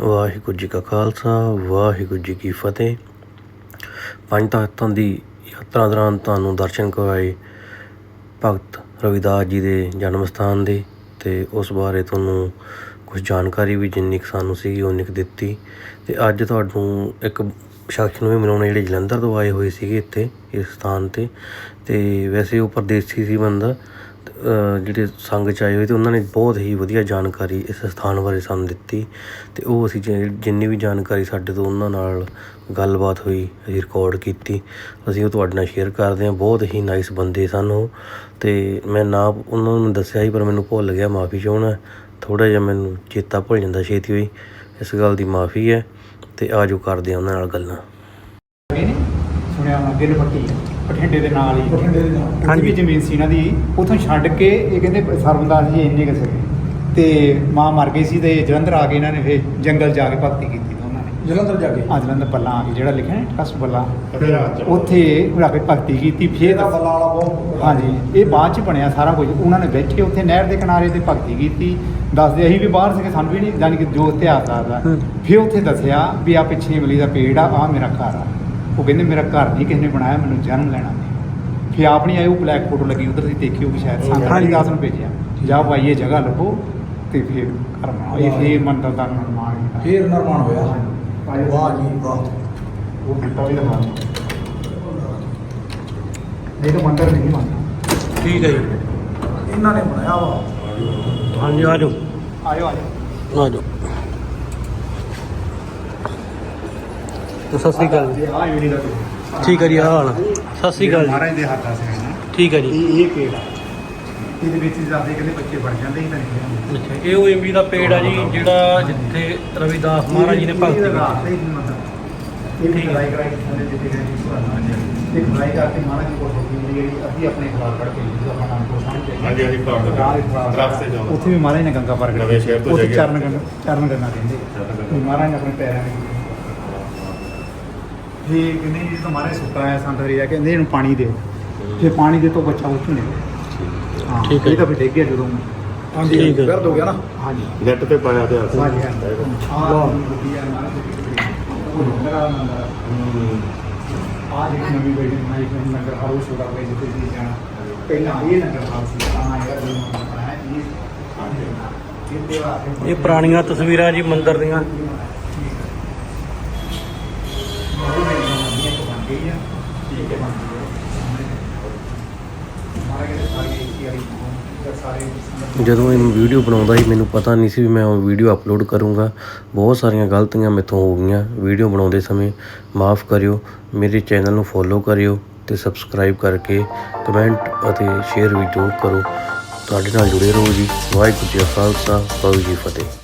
ਵਾਹਿਗੁਰੂ ਜੀ ਕਾ ਖਾਲਸਾ, ਵਾਹਿਗੁਰੂ ਜੀ ਕੀ ਫਤਿਹ। ਪੰਜ ਤਖਤਾਂ ਦੀ ਯਾਤਰਾ ਦੌਰਾਨ ਤੁਹਾਨੂੰ ਦਰਸ਼ਨ ਕਰਵਾਏ ਭਗਤ ਰਵਿਦਾਸ ਜੀ ਦੇ ਜਨਮ ਸਥਾਨ ਦੇ ਤੇ ਉਸ ਬਾਰੇ ਤੁਹਾਨੂੰ ਕੁਝ ਜਾਣਕਾਰੀ ਵੀ ਜਿੰਨੀ ਕੁ ਸਾਨੂੰ ਸੀਗੀ ਉਨੀ ਕੁ ਦਿੱਤੀ। ਤੇ ਅੱਜ ਤੁਹਾਨੂੰ ਇੱਕ ਸ਼ਖਸ ਨੂੰ ਵੀ ਮਿਲਾਉਣਾ ਜਿਹੜੇ ਜਲੰਧਰ ਤੋਂ ਆਏ ਹੋਏ ਸੀਗੇ ਇੱਥੇ, ਇਸ ਸਥਾਨ ਤੇ। ਤੇ ਵੈਸੇ ਉਹ ਪਰਦੇਸੀ ਸੀ ਬੰਦਾ। ਜਿਹੜੇ ਸੰਗ ਚ ਆਏ ਹੋਏ ਤੇ ਉਹਨਾਂ ਨੇ ਬਹੁਤ ਹੀ ਵਧੀਆ ਜਾਣਕਾਰੀ ਇਸ ਸਥਾਨ ਬਾਰੇ ਸਾਨੂੰ ਦਿੱਤੀ ਅਤੇ ਉਹ ਅਸੀਂ ਜਿ- ਜਿੰਨੀ ਵੀ ਜਾਣਕਾਰੀ ਸਾਡੇ ਤੋਂ ਉਹਨਾਂ ਨਾਲ ਗੱਲਬਾਤ ਹੋਈ, ਅਸੀਂ ਰਿਕਾਰਡ ਕੀਤੀ, ਅਸੀਂ ਉਹ ਤੁਹਾਡੇ ਨਾਲ ਸ਼ੇਅਰ ਕਰਦੇ ਹਾਂ। ਬਹੁਤ ਹੀ ਨਾਈਸ ਬੰਦੇ ਸਨ ਉਹ ਅਤੇ ਮੈਂ ਨਾ ਉਹਨਾਂ ਨੂੰ ਦੱਸਿਆ ਸੀ, ਪਰ ਮੈਨੂੰ ਭੁੱਲ ਗਿਆ, ਮਾਫੀ ਚਾਹੁੰਦਾ। ਥੋੜ੍ਹਾ ਜਿਹਾ ਮੈਨੂੰ ਚੇਤਾ ਭੁੱਲ ਜਾਂਦਾ ਛੇਤੀ ਹੋਈ, ਇਸ ਗੱਲ ਦੀ ਮਾਫੀ ਹੈ ਤੇ ਆਜੋ ਕਰਦੇ ਹਾਂ ਉਹਨਾਂ ਨਾਲ ਗੱਲਾਂ। ਸੁਣਿਆ ਹੋਣਾ ਗਿੱਲ ਪੱਟੀ ਬਠਿੰਡੇ ਦੇ ਨਾਲ ਹੀ। ਬਠਿੰਡੇ ਦੇ ਨਾਲ। ਹਾਂਜੀ ਵੀ ਜ਼ਮੀਨ ਸੀ ਇਹਨਾਂ ਦੀ। ਉਥੋਂ ਛੱਡ ਕੇ ਇਹ ਕਹਿੰਦੇ ਸਰਵਦਾਸ ਜੀ ਇੰਨੇ ਕਿਸੇ ਤੇ ਮਾਂ ਮਰ ਗਈ ਸੀ ਤੇ ਜਲੰਧਰ ਆ ਕੇ ਇਹਨਾਂ ਨੇ ਫਿਰ ਜੰਗਲ ਜਾ ਕੇ ਭਗਤੀ ਕੀਤੀ ਉਹਨਾਂ ਨੇ। ਜਲੰਧਰ ਜਾ ਕੇ? ਆ ਜਲੰਧਰ ਬੱਲਾ ਆ ਕੇ ਜਿਹੜਾ ਲਿਖਿਆ ਨਾ ਕਸ ਬੱਲਾ। ਉੱਥੇ ਆ ਕੇ ਭਗਤੀ ਕੀਤੀ ਫਿਰ ਇਹਦਾ ਬੱਲਾ ਵਾਲਾ ਬਹੁਤ ਹਾਂਜੀ ਇਹ ਬਾਅਦ ਚ ਬਣਿਆ ਸਾਰਾ ਕੁਝ। ਉਹਨਾਂ ਨੇ ਬੈਠੇ ਉੱਥੇ ਨਹਿਰ ਦੇ ਕਿਨਾਰੇ ਤੇ ਭਗਤੀ ਕੀਤੀ। ਦੱਸਦੇ ਅਸੀਂ ਵੀ ਬਾਹਰ ਸੀਗੇ ਸਾਨੂੰ ਵੀ ਨਹੀਂ ਜਾਣੀ ਕਿ ਜੋ ਇਤਿਹਾਸ ਦੱਸਦਾ। ਫਿਰ ਉੱਥੇ ਦੱਸਿਆ ਵੀ ਆ ਪਿੱਛੇ ਇਮਲੀ ਦਾ ਪੇੜ ਆ ਆ ਮੇਰਾ ਘਰ ਆ। ਉਹ ਕਹਿੰਦੇ ਮੇਰਾ ਘਰ ਨਹੀਂ ਕਿਸੇ ਨੇ ਬਣਾਇਆ ਮੈਨੂੰ ਜਨਮ ਲੈਣਾ ਦੇ ਫਿਰ ਆਪਣੀ ਆਈ ਉਹ ਬਲੈਕ ਫੋਟੋ ਲੱਗੀ ਉਧਰ ਤੁਸੀਂ ਦੇਖੀ ਹੋਗੀ ਸ਼ਾਇਦ। ਸੰਤ। ਹਰੀਦਾਸ ਨੂੰ ਭੇਜਿਆ। ਜਾ ਭਾਈ ਇਹ ਜਗ੍ਹਾ ਲੱਭੋ ਤੇ ਫਿਰ ਘਰ ਬਣਾਓ। ਇਹ ਫਿਰ ਮੰਦਰ ਦਾ ਨਿਰਮਾਣ ਕੀਤਾ। ਫੇਰ ਨਿਰਮਾਣ ਹੋਇਆ। ਵਾਹ ਜੀ ਵਾਹ। ਉਹ ਦਿੱਤਾ ਵੀ ਦਿਖਾ ਨਹੀਂ ਤਾਂ ਮੰਦਰ ਨਹੀਂ ਮੰਨਦਾ। ਠੀਕ ਹੈ ਜੀ। ਇਹਨਾਂ ਨੇ ਬਣਾਇਆ ਵਾ। ਹਾਂਜੀ ਆਜੋ ਆਇਓ ਆਇਓ ਆਜੋ ਤੇ ਸਤਿ ਸ੍ਰੀ ਅਕਾਲ ਜੀ। ਆ ਯੂਨੀ ਦਾ ਠੀਕ ਹੈ ਜੀ ਆਹ ਹਾਲ ਸਤਿ ਸ੍ਰੀ ਅਕਾਲ ਜੀ। ਮਹਾਰਾਜ ਦੇ ਹੱਥਾਂ ਸੀ ਨਾ। ਠੀਕ ਹੈ ਜੀ। ਇਹ ਇਹ ਪੇੜ ਆ। ਇਹਦੇ ਵਿੱਚ ਹੀ ਦੱਸਦੇ ਕਹਿੰਦੇ ਬੱਚੇ ਬਣ ਜਾਂਦੇ ਸੀ ਤਾਂ ਨਹੀਂ ਅੱਛਾ ਇਹ ਉਹ ਇਮਲੀ ਦਾ ਪੇੜ ਆ ਜੀ ਜਿਹੜਾ ਜਿੱਥੇ ਰਵਿਦਾਸ ਮਹਾਰਾਜ ਜੀ ਨੇ ਭਗਤੀ ਕੀਤੀ। ਇਹ ਵੀ ਖੜਾਈ ਕਰਾਈ ਥੱਲੇ ਜਿੱਥੇ ਗਏ ਸੀ ਸੁਹਾਣਾ ਇਹ ਖੜਾਈ ਕਰਕੇ ਮਹਾਰਾਜ ਜੀ ਕੋਲ ਹੋਈ ਜਿਹੜੀ ਅਸੀਂ ਆਪਣੇ ਖਿਲਾਫ ਪੜ ਕੇ ਜਿਸ ਆਪਣਾ ਨਾਮ ਕੋਲ ਸਾਹਮਣੇ ਹਾਂਜੀ, ਹਾਂਜੀ, ਖਿਲਾਫ ਦੇ ਦੇ ਦਰਖਤ ਤੇ ਜਾਣਾ। ਉੱਥੇ ਵੀ ਮਹਾਰਾਜ ਨੇ ਗੰਗਾ ਪ੍ਰਗਟ ਨਵੇਂ ਸ਼ਹਿਰ ਤੋਂ ਉੱਥੇ। ਚਰਨ ਗੰਗਾ ਚਰਨ ਗੰਗਾ ਕਹਿੰਦੇ। ਮਹਾਰਾਜ ਨੇ ਆਪਣੇ ਪੈਰਾਂ ਨੇ ਇਹ ਕਹਿੰਦੇ ਜੀ ਸੁੱਕਾ ਆਇਆ ਸੰਤ ਹਰੀ ਜਾ ਕੇ ਕਹਿੰਦੇ ਇਹਨੂੰ ਪਾਣੀ ਦਿਓ ਜੇ ਪਾਣੀ ਦੇ ਤੋਂ ਬੱਚਾ ਉੱਚੂ ਨਿਕਲੇ ਹਾਂ ਠੀਕ ਹੈ। ਇਹ ਤਾਂ ਫਿਰ ਡਿੱਗ ਗਿਆ ਜਦੋਂ ਹਾਂਜੀ ਠੀਕ ਹੈ। ਦਰਦ ਹੋ ਗਿਆ ਨਾ? ਹਾਂਜੀ। ਨੈਟ ਤੇ ਪਾਇਆ ਤੇ ਹੱਥ ਹਾਂਜੀ ਹਾਂ। ਵਧੀਆ ਮਹਾਰਾਜ ਦੀ ਉਹ ਨੰਗਰਾ ਨੰਗਰਾ ਆ ਜਿਹੜੀ ਨਵੀਂ ਬਿਲਡਿੰਗ ਬਣਾਈ ਹੈ ਨਗਰ ਹਾਊਸ ਹੋਗਾ ਵੇ ਜਿੱਥੇ ਜੀ ਜਾਣਾ। ਪਹਿਲਾਂ ਇਹ ਨਗਰ ਹਾਊਸ ਸੀ ਤਾਂ ਇਹ ਜਿਹੜਾ ਬਣਾਇਆ। ਇਹ ਇਹ ਪੁਰਾਣੀਆਂ ਤਸਵੀਰਾਂ ਜੀ ਮੰਦਿਰ ਦੀਆਂ। ਜਦੋਂ ਇਹ ਵੀਡੀਓ ਬਣਾਉਂਦਾ ਸੀ, ਮੈਨੂੰ ਪਤਾ ਨਹੀਂ ਸੀ ਵੀ ਮੈਂ ਉਹ ਵੀਡੀਓ ਅਪਲੋਡ ਕਰੂੰਗਾ। ਬਹੁਤ ਸਾਰੀਆਂ ਗਲਤੀਆਂ ਮੇਥੋਂ ਹੋ ਗਈਆਂ। ਵੀਡੀਓ ਬਣਾਉਂਦੇ ਸਮੇਂ ਮਾਫ ਕਰਿਓ, ਮੇਰੇ ਚੈਨਲ ਨੂੰ ਫੋਲੋ ਕਰਿਓ ਤੇ ਸਬਸਕ੍ਰਾਈਬ ਕਰਕੇ ਕਮੈਂਟ ਅਤੇ ਸ਼ੇਅਰ ਵੀ ਜ਼ਰੂਰ ਕਰੋ। ਤੁਹਾਡੇ ਨਾਲ ਜੁੜੇ ਰਹੋ ਜੀ। ਵਾਹਿਗੁਰੂ ਜੀ ਖਾਲਸਾ, ਵਾਹਿਗੁਰੂ ਜੀ ਫਤਿਹ।